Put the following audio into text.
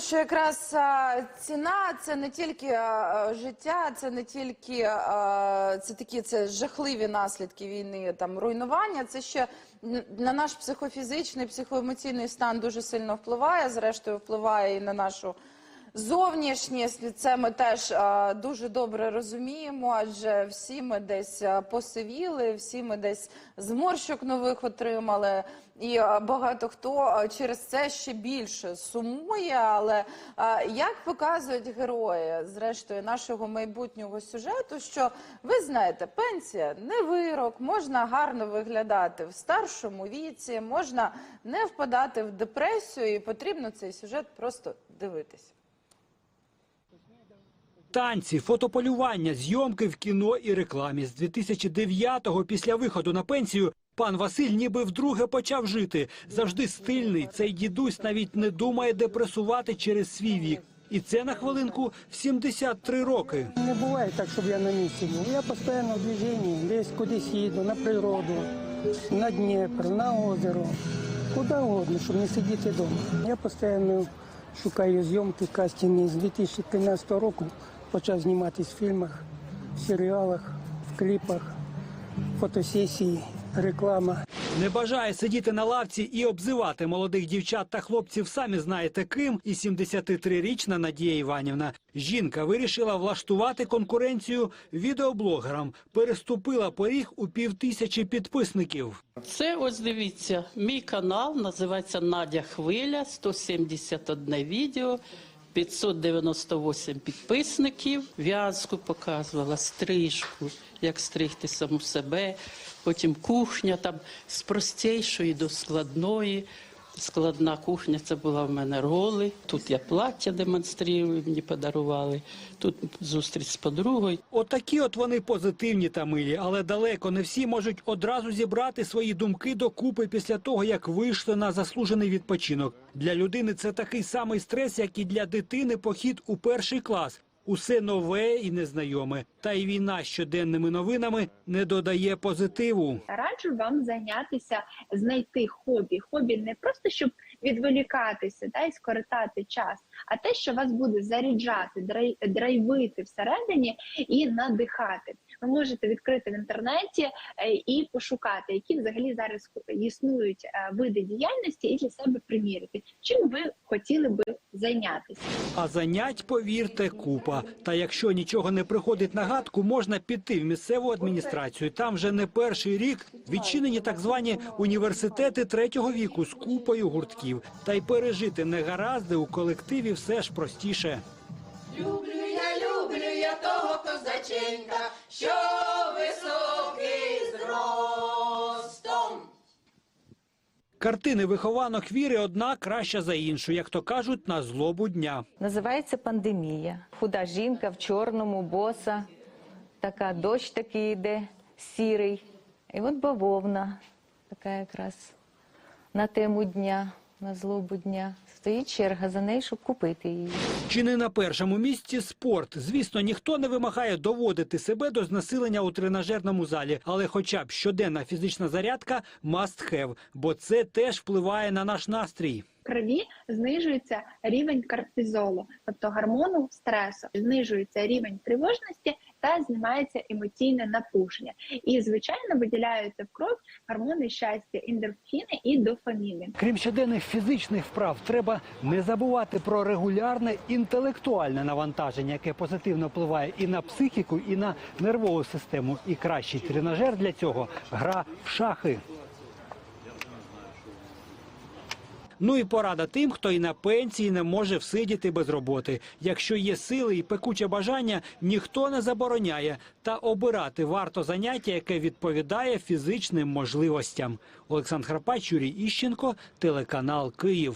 що якраз ціна це не тільки життя, це не тільки це такі це жахливі наслідки війни, там руйнування. Це ще на наш психофізичний, психоемоційний стан дуже сильно впливає. Зрештою, впливає і на нашу зовнішність. Це ми теж а, дуже добре розуміємо, адже всі ми десь посивіли, всі ми десь зморщок нових отримали. І багато хто через це ще більше сумує. Але а, як показують герої, зрештою, нашого майбутнього сюжету, що ви знаєте, пенсія не вирок, можна гарно виглядати в старшому віці, можна не впадати в депресію, і потрібно цей сюжет просто дивитися. Танці, фотополювання, зйомки в кіно і рекламі. З 2009-го, після виходу на пенсію, пан Василь ніби вдруге почав жити. Завжди стильний. Цей дідусь навіть не думає депресувати через свій вік. І це на хвилинку в 73 роки. Не буває так, щоб я на місці був. Я постійно в движенні, десь кудись їду, на природу, на Дніпр, на озеро, куди угодно, щоб не сидіти вдома. Я постійно шукаю зйомки, кастинги. З 2013 року почав зніматись в фільмах, в серіалах, в кліпах, фотосесії, реклама. Не бажає сидіти на лавці і обзивати молодих дівчат та хлопців. Самі знаєте ким. І 73-річна Надія Іванівна. Жінка вирішила влаштувати конкуренцію відеоблогерам. Переступила поріг у півтисячі підписників. Це ось дивіться, мій канал називається Надя Хвиля, 171 відео, 598 підписників. В'язку показувала, стрижку, як стригти саму себе. Потім кухня там з простішої до складної. Складна кухня це була в мене роли. Тут я плаття демонструю, мені подарували. Тут зустріч з подругою. Отакі от вони позитивні та милі, але далеко не всі можуть одразу зібрати свої думки докупи після того, як вийшли на заслужений відпочинок. Для людини це такий самий стрес, як і для дитини похід у перший клас. Усе нове і незнайоме. Та й війна щоденними новинами не додає позитиву. раджу вам зайнятися, знайти хобі. Хобі не просто щоб відволікатися да, і скоротати час, а те, що вас буде заряджати, драй- драйвити всередині і надихати. Ви можете відкрити в інтернеті е, і пошукати, які взагалі зараз існують е, види діяльності, і для себе примірити, чим ви хотіли би зайнятися. А занять, повірте, купа. Та якщо нічого не приходить на гадку, можна піти в місцеву адміністрацію. Там вже не перший рік відчинені так звані університети третього віку з купою гуртків. Та й пережити негаразди у колективі все ж простіше. Люблю я, люблю я того козаченька, що високий Картини вихованок віри одна краща за іншу, як то кажуть, на злобу дня. Називається пандемія. Худа жінка в чорному, боса, така дощ такий йде, сірий. І от бавовна, така якраз на тему дня, на злобу дня. Стоїть черга за неї, щоб купити її. Чи не на першому місці спорт? Звісно, ніхто не вимагає доводити себе до знесилення у тренажерному залі, але хоча б щоденна фізична зарядка must have, бо це теж впливає на наш настрій. Крові знижується рівень кортизолу, тобто гормону стресу, знижується рівень тривожності та знімається емоційне напруження. І звичайно виділяються в кров гормони щастя, ендорфіни і дофаміни. Крім щоденних фізичних вправ, треба не забувати про регулярне інтелектуальне навантаження, яке позитивно впливає і на психіку, і на нервову систему. І кращий тренажер для цього гра в шахи. Ну і порада тим, хто і на пенсії не може всидіти без роботи. Якщо є сили і пекуче бажання, ніхто не забороняє. Та обирати варто заняття, яке відповідає фізичним можливостям. Олександр Храпач, Юрій Іщенко, телеканал Київ.